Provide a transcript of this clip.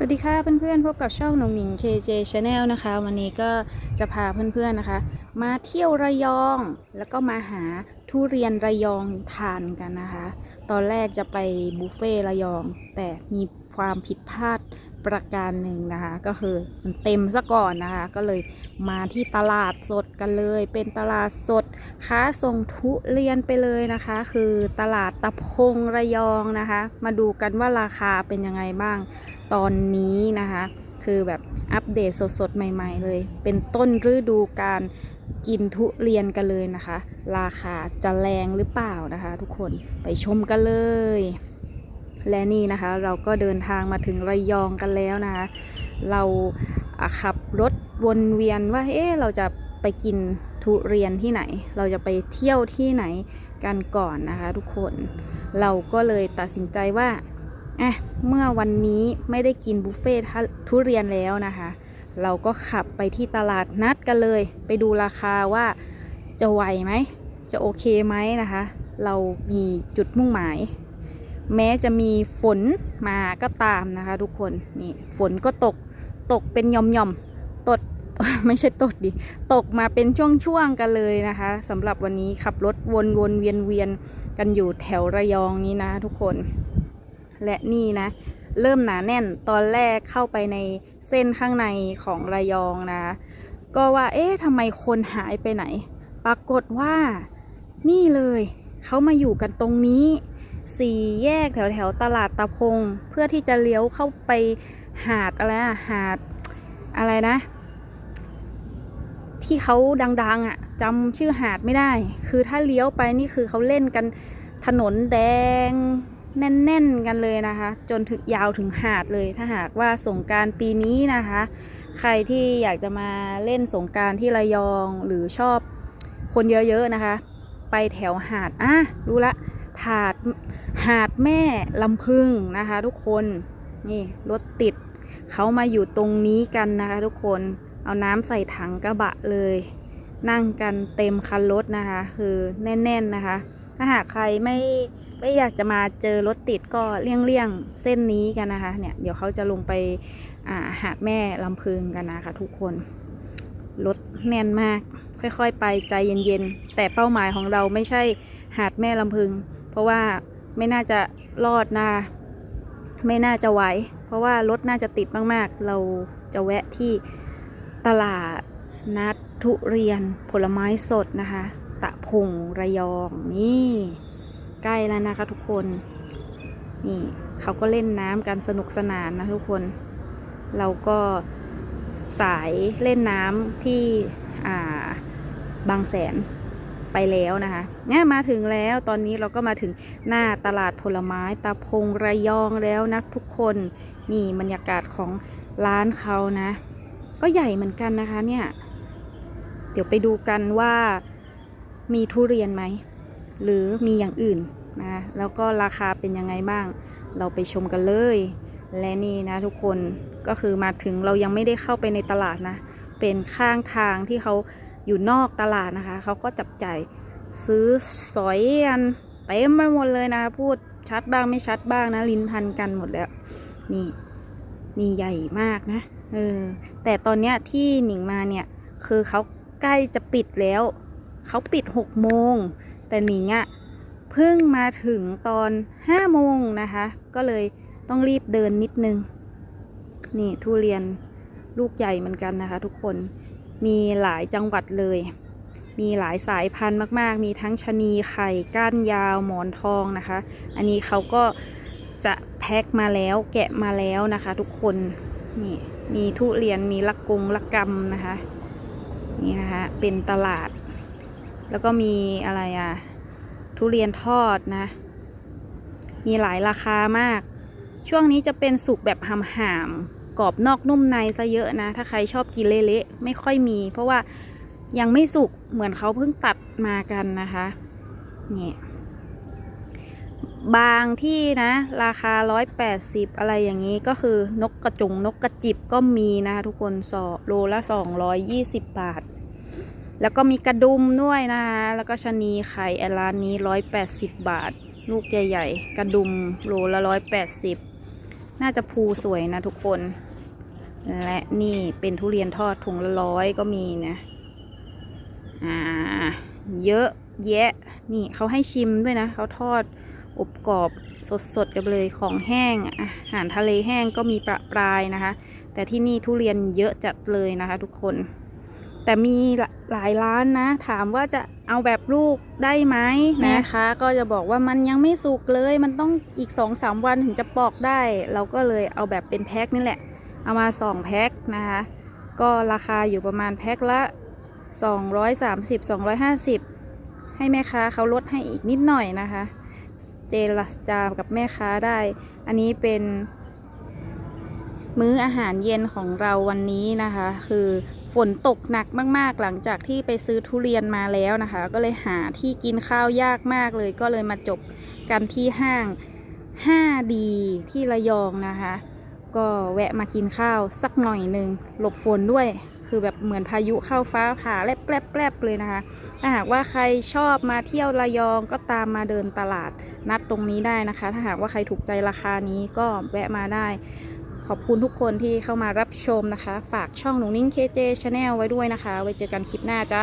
สวัสดีค่ะเพื่อนๆพบกับช่องหนงหนิง KJ Channel นะคะ วันนี้ก็จะพาเพื่อนๆนะคะ มาเที่ยวระยอง แล้วก็มาหาทุเรียนระยองทานกันนะคะ ตอนแรกจะไปบุฟเฟ่ระยอง แต่มี ความผิดพลาดประการหนึ่งนะคะ ก็คือมันเต็มซะก่อนนะคะ ก็เลยมาที่ตลาดสดกันเลย เป็นตลาดสดค้าส่งทุเรียนไปเลยนะคะ คือตลาดตะพงระยองนะคะ มาดูกันว่าราคาเป็นยังไงบ้างตอนนี้นะคะ คือแบบอัปเดตสดๆ ใหม่ ๆ เลย เป็นต้นฤดูการกินทุเรียนกันเลยนะคะ ราคาจะแรงหรือเปล่านะคะ ทุกคนไปชมกันเลย และนี่นะคะเราก็เดินทางมาถึงระยองกันแล้วนะคะ เราขับรถวนเวียนว่าเอ๊ะเราจะไปกินทุเรียนที่ไหน เราจะไปเที่ยวที่ไหนกันก่อนนะคะทุกคน เราก็เลยตัดสินใจว่าอะเมื่อวันนี้ไม่ได้กินบุฟเฟ่ทุเรียนแล้วนะคะ เราก็ขับไปที่ตลาดนัดกันเลย ไปดูราคาว่าจะไหวไหม จะโอเคไหมนะคะ เรามีจุดมุ่งหมาย แม้จะมีฝนมาก็ตามนะคะ ทุกคนนี่ฝนก็ตกตกเป็นหย่อมๆ่อมตดไม่ใช่ตดดิตกมาเป็นช่วงๆกันเลยนะคะสำหรับวันนี้ขับรถวนๆเวียนๆกันอยู่แถวระยองนี้นะทุกคน และนี่นะ เริ่มหนาแน่นตอนแรกเข้าไปในเส้นข้างในของระยองนะ ก็ว่าเอ๊ะทำไมคนหายไปไหน ปรากฏว่านี่เลย เขามาอยู่กันตรงนี้ สี่แยกแถวแถวตลาดตะพง เพื่อที่จะเลี้ยวเข้าไปหาดอะไรอะหาดอะไรนะ ที่เขาดัง ๆอะ่ะจำชื่อหาดไม่ได้ คือถ้าเลี้ยวไปนี่คือเขาเล่นกันถนนแดงแน่นๆกันเลยนะคะ จนถึงยาวถึงหาดเลยถ้าหากว่าสงการปีนี้นะคะ ใครที่อยากจะมาเล่นสงการที่ระยองหรือชอบคนเยอะๆนะคะ ไปแถวหาดอะรู้ละ หาดหาดแม่ลำพึงนะคะ ทุกคนนี่รถติดเขามาอยู่ตรงนี้กันนะคะ ทุกคนเอาน้ำใส่ถังกระบะเลย นั่งกันเต็มคันรถนะคะ คือแน่น ๆนะคะ ถ้าหากใครไม่ไม่อยากจะมาเจอรถติดก็เลี่ยงๆเส้นนี้กันนะคะเนี่ยเดี๋ยวเขาจะลงไปาหาดแม่ลำพึงกันนะคะ ทุกคน รถแน่นมาก ค่อยๆ ไปใจเย็นๆ แต่เป้าหมายของเราไม่ใช่หาดแม่ลำพึง เพราะว่าไม่น่าจะรอดนะไม่น่าจะไหว เพราะว่ารถน่าจะติดมากๆ เราจะแวะที่ตลาดนัดทุเรียนผลไม้สดนะคะ ตะพงระยองนี่ใกล้แล้วนะคะทุกคน นี่เขาก็เล่นน้ำกันสนุกสนานนะทุกคน เราก็ สายเล่นน้ำที่บางแสนไปแล้วนะคะเนี่ยมาถึงแล้วตอนนี้เราก็มาถึงหน้าตลาดผลไม้ตะพงระยองแล้วนะทุกคนนี่บรรยากาศของร้านเขานะ ก็ใหญ่เหมือนกันนะคะเนี่ย เดี๋ยวไปดูกันว่ามีทุเรียนไหม หรือมีอย่างอื่นนะแล้วก็ราคาเป็นยังไงบ้าง เราไปชมกันเลย และนี่นะทุกคนก็คือมาถึงเรายังไม่ได้เข้าไปในตลาดนะ เป็นข้างทางที่เขาอยู่นอกตลาดนะคะ เขาก็จับจ่ายซื้อสอยกันเต็มไปหมดเลยนะ พูดชัดบ้างไม่ชัดบ้างนะ ลิ้นพันกันหมดแล้ว นี่นี่ใหญ่มากนะเออแต่ตอนเนี้ยที่หนิงมาเนี่ย คือเขาใกล้จะปิดแล้ว เขาปิดหกโมง แต่หนิงอะ่ะเพิ่งมาถึงตอนห้าโมงนะคะ ก็เลย ต้องรีบเดินนิดนึง นี่ทุเรียนลูกใหญ่เหมือนกันนะคะ ทุกคน มีหลายจังหวัดเลย มีหลายสายพันธุ์มาก ๆ มีทั้งชะนีไข่ก้านยาวหมอนทองนะคะ อันนี้เขาก็จะแพ็คมาแล้วแกะมาแล้วนะคะ ทุกคน นี่มีทุเรียนมีละกกงละกำนะคะ นี่นะคะเป็นตลาด แล้วก็มีอะไรอะทุเรียนทอดนะ มีหลายราคามาก ช่วงนี้จะเป็นสุกแบบหามกรอบนอกนุ่มในซะเยอะนะ ถ้าใครชอบกินเละๆไม่ค่อยมี เพราะว่ายังไม่สุกเหมือนเขาเพิ่งตัดมากันนะคะเนี่ยบางที่นะ ราคา 180 อะไรอย่างนี้ก็คือนกกระจงนกกระจิบก็มีนะคะทุกคนสอโลละ 220 บาท แล้วก็มีกระดุมด้วยนะคะแล้วก็ชะนีไข่แอร้านนี้ 180 บาท ลูกใหญ่ ๆ กระดุมโลละ 180 น่าจะภูสวยนะทุกคน และนี่เป็นทุเรียนทอดถุงละร้อยก็มีนะ อ่า เยอะแยะ นี่เขาให้ชิมด้วยนะ เขาทอดอบกรอบสดๆกันเลยของแห้งอาหารทะเลแห้งก็มีประปรายนะคะ แต่ที่นี่ทุเรียนเยอะจัดเลยนะคะทุกคน แต่มีหลายร้านนะ ถามว่าจะเอาแบบลูกได้ไหมแม่ค้าก็จะบอกว่ามันยังไม่สุกเลย มันต้องอีก2อสามวันถึงจะปอกได้ เราก็เลยเอาแบบเป็นแพ็คนี่แหละ เอามา 2 แพ็คนะคะ ก็ราคาอยู่ประมาณแพ็คละ 230 250 ให้แม่ค้าเขาลดให้อีกนิดหน่อยนะคะ เจรจากับแม่ค้าได้ อันนี้เป็นมื้ออาหารเย็นของเราวันนี้นะคะ คือ ฝนตกหนักมากๆ หลังจากที่ไปซื้อทุเรียนมาแล้วนะคะ ก็เลยหาที่กินข้าวยากมากเลย ก็เลยมาจบกันที่ห้าง 5D ที่ระยองนะคะ ก็แวะมากินข้าวสักหน่อยหนึ่งหลบฝนด้วยคือแบบเหมือนพายุเข้าฟ้าผ่าแลบแลบแลบเลยนะคะ ถ้าหากว่าใครชอบมาเที่ยวระยองก็ตามมาเดินตลาดนัดตรงนี้ได้นะคะ ถ้าหากว่าใครถูกใจราคานี้ก็แวะมาได้ ขอบคุณทุกคนที่เข้ามารับชมนะคะ ฝากช่องหนูนิ่ง KJ Channel ไว้ด้วยนะคะ ไว้เจอกันคลิปหน้าจ้า